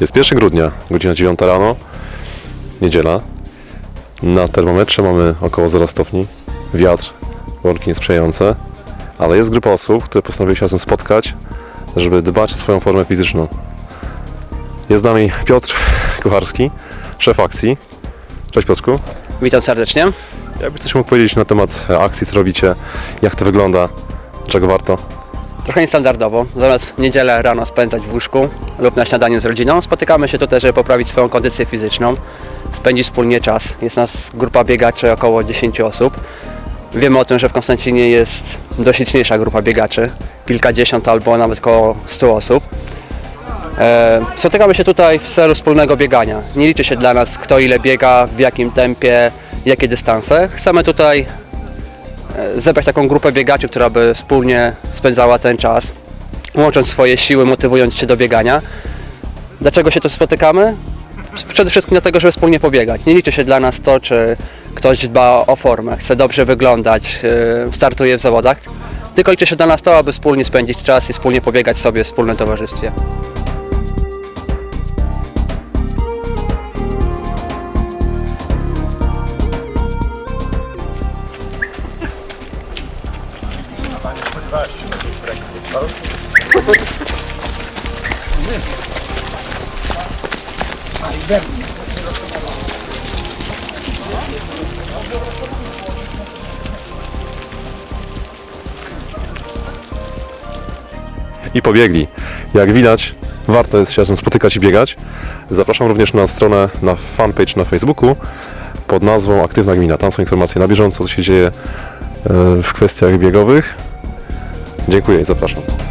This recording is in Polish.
Jest 1 grudnia, godzina 9 rano, niedziela. Na termometrze mamy około 0 stopni, wiatr, warunki niesprzyjające, ale jest grupa osób, które postanowiły się razem spotkać, żeby dbać o swoją formę fizyczną. Jest z nami Piotr Kucharski, szef akcji. Cześć Piotrku. Witam serdecznie. Jakbyś coś mógł powiedzieć na temat akcji, co robicie, jak to wygląda, czego warto? Trochę niestandardowo. Zamiast niedzielę rano spędzać w łóżku lub na śniadaniu z rodziną, spotykamy się tutaj, żeby poprawić swoją kondycję fizyczną, spędzić wspólnie czas. Jest nas grupa biegaczy, około 10 osób. Wiemy o tym, że w Konstancinie jest dość liczniejsza grupa biegaczy, kilkadziesiąt albo nawet około 100 osób. E, Spotykamy się tutaj w celu wspólnego biegania. Nie liczy się dla nas, kto ile biega, w jakim tempie, jakie dystanse. Chcemy tutaj zebrać taką grupę biegaczy, która by wspólnie spędzała ten czas, łącząc swoje siły, motywując się do biegania. Dlaczego się tu spotykamy? Przede wszystkim dlatego, żeby wspólnie pobiegać. Nie liczy się dla nas to, czy ktoś dba o formę, chce dobrze wyglądać, e, startuje w zawodach. Tylko liczy się dla nas to, aby wspólnie spędzić czas i wspólnie pobiegać sobie w wspólnym towarzystwie. I pobiegli. Jak widać, warto jest się razem spotykać i biegać. Zapraszam również na stronę, na fanpage na Facebooku pod nazwą Aktywna Gmina. Tam są informacje na bieżąco, co się dzieje e, w kwestiach biegowych. Dziękuję i zapraszam.